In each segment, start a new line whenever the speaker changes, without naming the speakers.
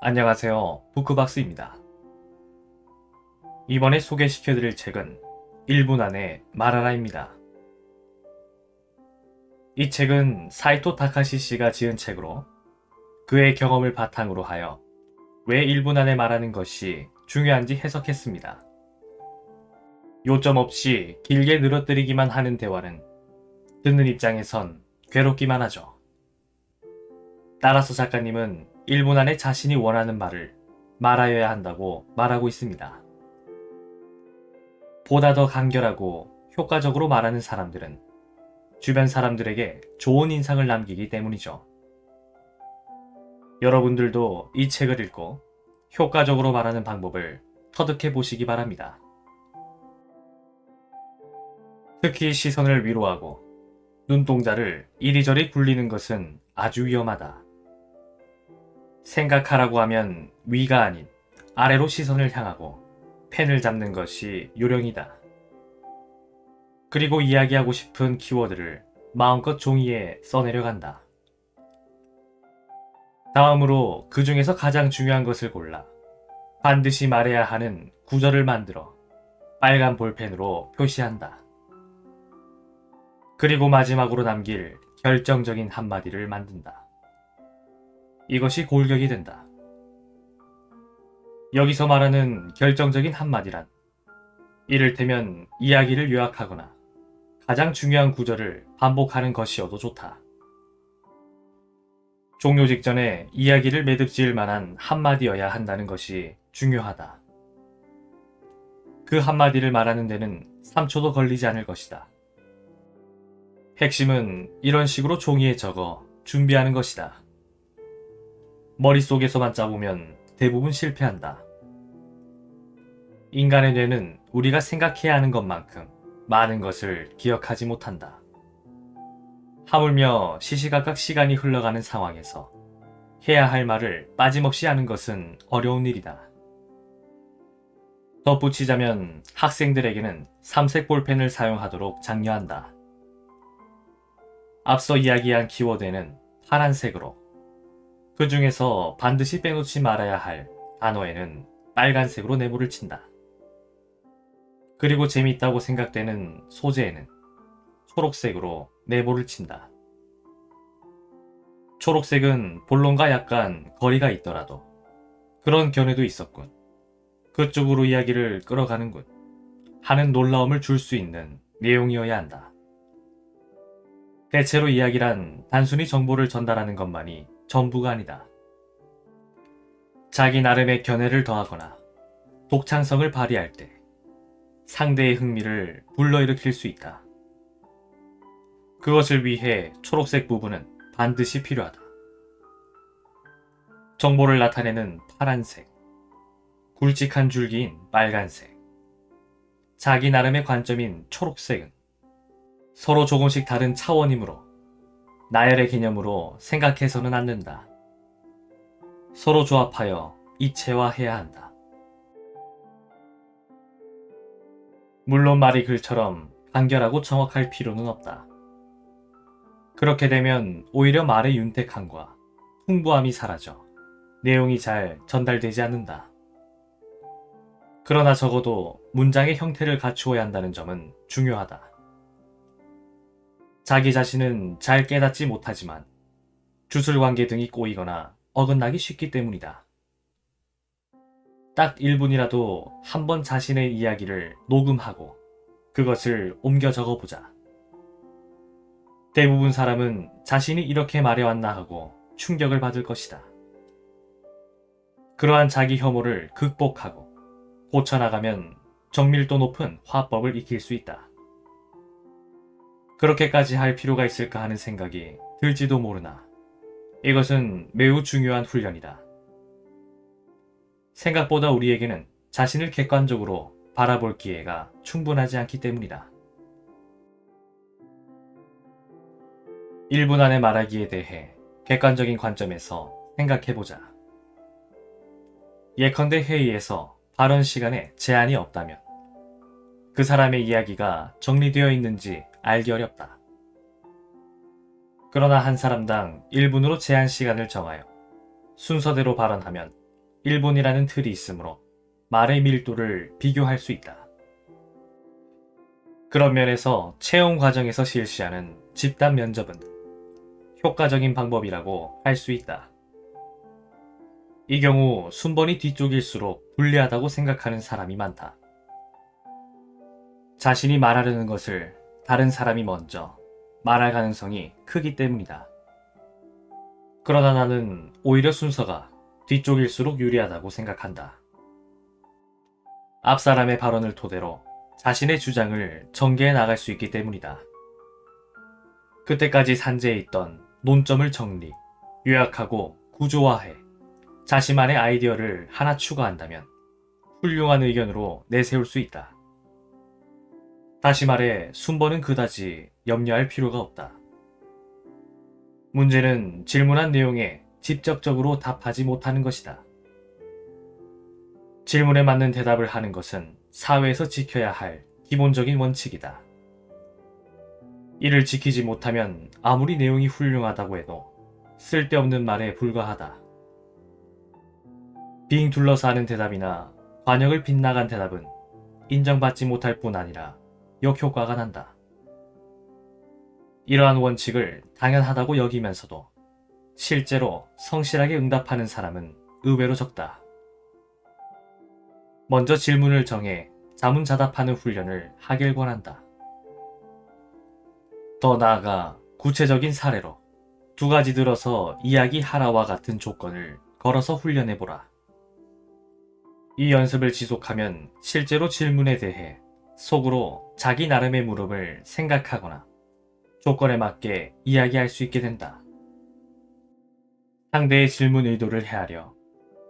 안녕하세요. 부크박스입니다. 이번에 소개시켜드릴 책은 1분 안에 말하라입니다. 이 책은 사이토 타카시 씨가 지은 책으로 그의 경험을 바탕으로 하여 왜 1분 안에 말하는 것이 중요한지 해석했습니다. 요점 없이 길게 늘어뜨리기만 하는 대화는 듣는 입장에선 괴롭기만 하죠. 따라서 작가님은 1분 안에 자신이 원하는 말을 말하여야 한다고 말하고 있습니다. 보다 더 간결하고 효과적으로 말하는 사람들은 주변 사람들에게 좋은 인상을 남기기 때문이죠. 여러분들도 이 책을 읽고 효과적으로 말하는 방법을 터득해 보시기 바랍니다. 특히 시선을 위로하고 눈동자를 이리저리 굴리는 것은 아주 위험하다. 생각하라고 하면 위가 아닌 아래로 시선을 향하고 펜을 잡는 것이 요령이다. 그리고 이야기하고 싶은 키워드를 마음껏 종이에 써내려 간다. 다음으로 그 중에서 가장 중요한 것을 골라 반드시 말해야 하는 구절을 만들어 빨간 볼펜으로 표시한다. 그리고 마지막으로 남길 결정적인 한마디를 만든다. 이것이 골격이 된다. 여기서 말하는 결정적인 한마디란 이를테면 이야기를 요약하거나 가장 중요한 구절을 반복하는 것이어도 좋다. 종료 직전에 이야기를 매듭 지을 만한 한마디여야 한다는 것이 중요하다. 그 한마디를 말하는 데는 3초도 걸리지 않을 것이다. 핵심은 이런 식으로 종이에 적어 준비하는 것이다. 머릿속에서만 짜보면 대부분 실패한다. 인간의 뇌는 우리가 생각해야 하는 것만큼 많은 것을 기억하지 못한다. 하물며 시시각각 시간이 흘러가는 상황에서 해야 할 말을 빠짐없이 하는 것은 어려운 일이다. 덧붙이자면 학생들에게는 삼색 볼펜을 사용하도록 장려한다. 앞서 이야기한 키워드에는 파란색으로 그 중에서 반드시 빼놓지 말아야 할 단어에는 빨간색으로 네모를 친다. 그리고 재미있다고 생각되는 소재에는 초록색으로 네모를 친다. 초록색은 본론과 약간 거리가 있더라도 그런 견해도 있었군. 그쪽으로 이야기를 끌어가는군. 하는 놀라움을 줄 수 있는 내용이어야 한다. 대체로 이야기란 단순히 정보를 전달하는 것만이 전부가 아니다. 자기 나름의 견해를 더하거나 독창성을 발휘할 때 상대의 흥미를 불러일으킬 수 있다. 그것을 위해 초록색 부분은 반드시 필요하다. 정보를 나타내는 파란색, 굵직한 줄기인 빨간색, 자기 나름의 관점인 초록색은 서로 조금씩 다른 차원이므로 나열의 개념으로 생각해서는 안 된다. 서로 조합하여 이체화해야 한다. 물론 말이 글처럼 간결하고 정확할 필요는 없다. 그렇게 되면 오히려 말의 윤택함과 풍부함이 사라져 내용이 잘 전달되지 않는다. 그러나 적어도 문장의 형태를 갖추어야 한다는 점은 중요하다. 자기 자신은 잘 깨닫지 못하지만 주술 관계 등이 꼬이거나 어긋나기 쉽기 때문이다. 딱 1분이라도 한 번 자신의 이야기를 녹음하고 그것을 옮겨 적어보자. 대부분 사람은 자신이 이렇게 말해왔나 하고 충격을 받을 것이다. 그러한 자기 혐오를 극복하고 고쳐나가면 정밀도 높은 화법을 익힐 수 있다. 그렇게까지 할 필요가 있을까 하는 생각이 들지도 모르나 이것은 매우 중요한 훈련이다. 생각보다 우리에게는 자신을 객관적으로 바라볼 기회가 충분하지 않기 때문이다. 1분 안에 말하기에 대해 객관적인 관점에서 생각해보자. 예컨대 회의에서 발언 시간에 제한이 없다면 그 사람의 이야기가 정리되어 있는지 알기 어렵다. 그러나 한 사람당 1분으로 제한 시간을 정하여 순서대로 발언하면 일본이라는 틀이 있으므로 말의 밀도를 비교할 수 있다. 그런 면에서 채용 과정에서 실시하는 집단 면접은 효과적인 방법이라고 할 수 있다. 이 경우 순번이 뒤쪽일수록 불리하다고 생각하는 사람이 많다. 자신이 말하려는 것을 다른 사람이 먼저 말할 가능성이 크기 때문이다. 그러나 나는 오히려 순서가 뒤쪽일수록 유리하다고 생각한다. 앞 사람의 발언을 토대로 자신의 주장을 전개해 나갈 수 있기 때문이다. 그때까지 산재해 있던 논점을 정리, 요약하고 구조화해 자신만의 아이디어를 하나 추가한다면 훌륭한 의견으로 내세울 수 있다. 다시 말해 순번은 그다지 염려할 필요가 없다. 문제는 질문한 내용에 직접적으로 답하지 못하는 것이다. 질문에 맞는 대답을 하는 것은 사회에서 지켜야 할 기본적인 원칙이다. 이를 지키지 못하면 아무리 내용이 훌륭하다고 해도 쓸데없는 말에 불과하다. 빙 둘러서 하는 대답이나 관역을 빗나간 대답은 인정받지 못할 뿐 아니라 역효과가 난다. 이러한 원칙을 당연하다고 여기면서도 실제로 성실하게 응답하는 사람은 의외로 적다. 먼저 질문을 정해 자문자답하는 훈련을 하길 권한다. 더 나아가 구체적인 사례로 두 가지 들어서 이야기하라와 같은 조건을 걸어서 훈련해보라. 이 연습을 지속하면 실제로 질문에 대해 속으로 자기 나름의 물음을 생각하거나 조건에 맞게 이야기할 수 있게 된다. 상대의 질문 의도를 헤아려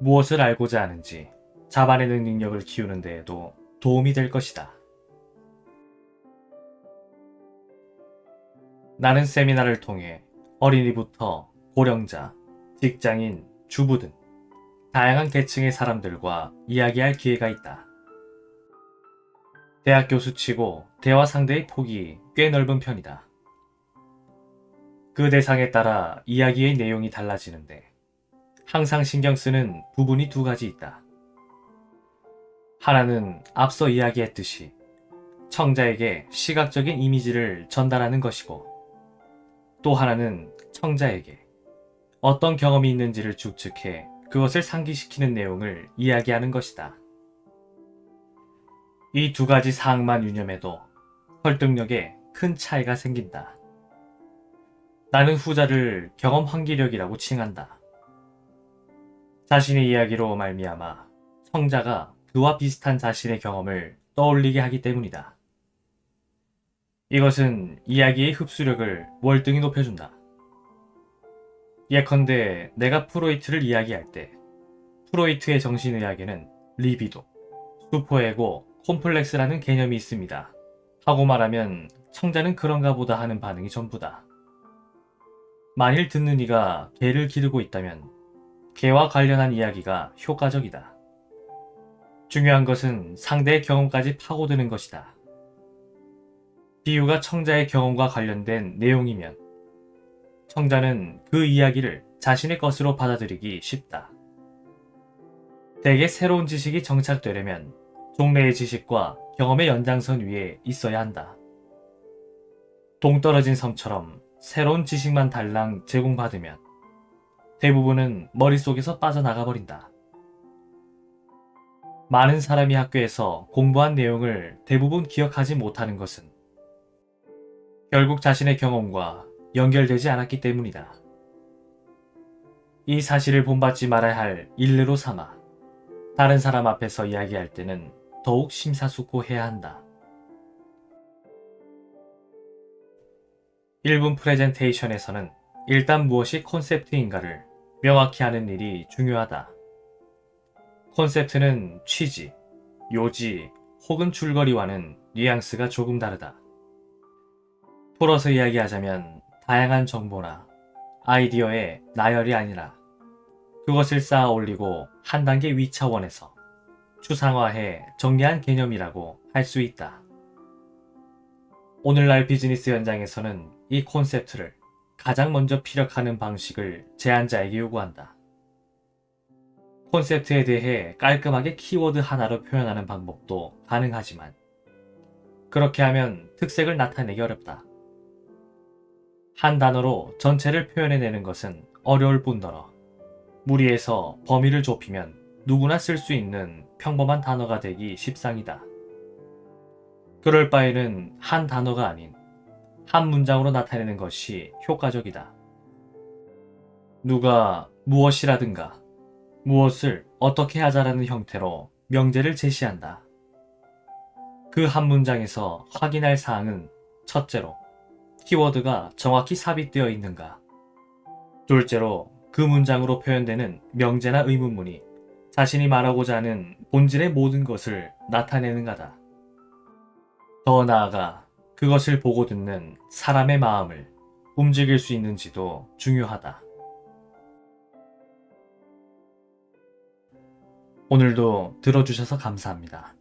무엇을 알고자 하는지 잡아내는 능력을 키우는 데에도 도움이 될 것이다. 나는 세미나를 통해 어린이부터 고령자, 직장인, 주부 등 다양한 계층의 사람들과 이야기할 기회가 있다. 대학 교수치고 대화 상대의 폭이 꽤 넓은 편이다. 그 대상에 따라 이야기의 내용이 달라지는데 항상 신경 쓰는 부분이 두 가지 있다. 하나는 앞서 이야기했듯이 청자에게 시각적인 이미지를 전달하는 것이고 또 하나는 청자에게 어떤 경험이 있는지를 추측해 그것을 상기시키는 내용을 이야기하는 것이다. 이 두 가지 사항만 유념해도 설득력에 큰 차이가 생긴다. 나는 후자를 경험 환기력이라고 칭한다. 자신의 이야기로 말미암아 청자가 그와 비슷한 자신의 경험을 떠올리게 하기 때문이다. 이것은 이야기의 흡수력을 월등히 높여준다. 예컨대 내가 프로이트를 이야기할 때 프로이트의 정신의학에는 리비도, 슈퍼에고, 콤플렉스라는 개념이 있습니다. 하고 말하면 청자는 그런가 보다 하는 반응이 전부다. 만일 듣는 이가 개를 기르고 있다면 개와 관련한 이야기가 효과적이다. 중요한 것은 상대의 경험까지 파고드는 것이다. 비유가 청자의 경험과 관련된 내용이면 청자는 그 이야기를 자신의 것으로 받아들이기 쉽다. 대개 새로운 지식이 정착되려면 종래의 지식과 경험의 연장선 위에 있어야 한다. 동떨어진 섬처럼 새로운 지식만 달랑 제공받으면 대부분은 머릿속에서 빠져나가 버린다. 많은 사람이 학교에서 공부한 내용을 대부분 기억하지 못하는 것은 결국 자신의 경험과 연결되지 않았기 때문이다. 이 사실을 본받지 말아야 할 일례로 삼아 다른 사람 앞에서 이야기할 때는 더욱 심사숙고해야 한다. 1분 프레젠테이션에서는 일단 무엇이 콘셉트인가를 명확히 하는 일이 중요하다. 콘셉트는 취지, 요지 혹은 줄거리와는 뉘앙스가 조금 다르다. 풀어서 이야기하자면 다양한 정보나 아이디어의 나열이 아니라 그것을 쌓아 올리고 한 단계 위차원에서 추상화해 정리한 개념이라고 할 수 있다. 오늘날 비즈니스 현장에서는 이 콘셉트를 가장 먼저 피력하는 방식을 제안자에게 요구한다. 콘셉트에 대해 깔끔하게 키워드 하나로 표현하는 방법도 가능하지만 그렇게 하면 특색을 나타내기 어렵다. 한 단어로 전체를 표현해내는 것은 어려울 뿐더러 무리해서 범위를 좁히면 누구나 쓸 수 있는 평범한 단어가 되기 십상이다. 그럴 바에는 한 단어가 아닌 한 문장으로 나타내는 것이 효과적이다. 누가 무엇이라든가 무엇을 어떻게 하자라는 형태로 명제를 제시한다. 그 한 문장에서 확인할 사항은 첫째로 키워드가 정확히 삽입되어 있는가. 둘째로 그 문장으로 표현되는 명제나 의문문이 자신이 말하고자 하는 본질의 모든 것을 나타내는가다. 더 나아가 그것을 보고 듣는 사람의 마음을 움직일 수 있는지도 중요하다. 오늘도 들어주셔서 감사합니다.